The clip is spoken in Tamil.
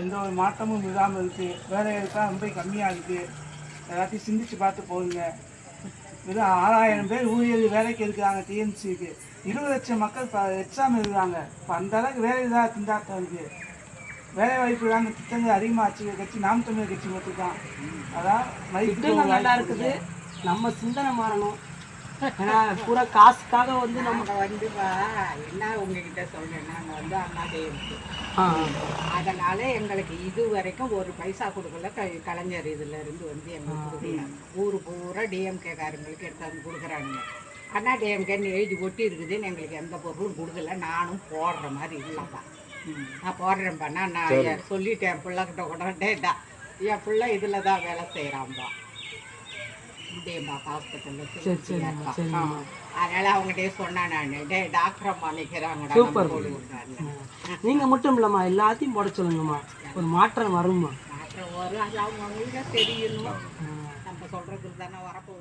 எந்த ஒரு மாற்றமும் இல்லாமல் இருக்குது வேலைகளுக்கெல்லாம் ரொம்ப கம்மியாக இருக்குது எல்லாத்தையும் சிந்திச்சு பார்த்து போகுங்க வெறும் ஆறாயிரம் பேர் ஊழியர் வேலைக்கு இருக்கிறாங்க டிஎன்சிக்கு இருபது லட்சம் மக்கள் இப்போ எக்ஸாம் எழுதுறாங்க. இப்போ அந்த அளவுக்கு வேலை இல்லாத திண்டாட்டம் இருக்குது வேலை வாய்ப்பு இல்லாமல் திட்டங்கள் அதிகமாச்சு கட்சி நாம் தமிழர் கட்சி மட்டும் தான் அதான் திட்டங்கள் நல்லா இருக்குது. நம்ம சிந்தனை மாறணும். ஏன்னா பூரா காசுக்காக வந்து நம்ம நாங்கள் வந்து என்ன உங்ககிட்ட சொல்றேன் நாங்கள் வந்து அண்ணா தேவத்து ஆ, அதனால எங்களுக்கு இது வரைக்கும் ஒரு பைசா கொடுக்கல க கலைஞர் இதுல இருந்து வந்து எங்களுக்கு கொடுக்கல ஊர் பூரா டிஎம்கே காரங்களுக்கு எடுத்தாந்து கொடுக்குறாங்க. அண்ணா டிஎம்கேன்னு எழுதி ஒட்டி இருக்குதுன்னு எங்களுக்கு எந்த பொருளும் கொடுக்கல நானும் போடுற மாதிரி இல்லைப்பா நான் போடுறேன் பண்ணா நான் என் சொல்லிட்டேன் பிள்ளைகிட்ட கூட டேட்டா என் பிள்ளை இதில் தான் வேலை செய்கிறான்பா இதேம்பா ஹாஸ்பிட்டலில் அதனால அவங்ககிட்டயே சொன்னேன் நான். டே டாக்டர் அம்மா நிற்கிறாங்கடா சூப்பர். போட்டு விட்றாங்க நீங்க மட்டும் இல்லம்மா எல்லாத்தையும் போட சொல்லுங்கம்மா. ஒரு மாற்றம் வரும்மா. மாற்றம் வரும். அது அவங்க அவங்களுக்கு தெரியணும் நம்ம சொல்றது தானே வரப்போகுதுங்க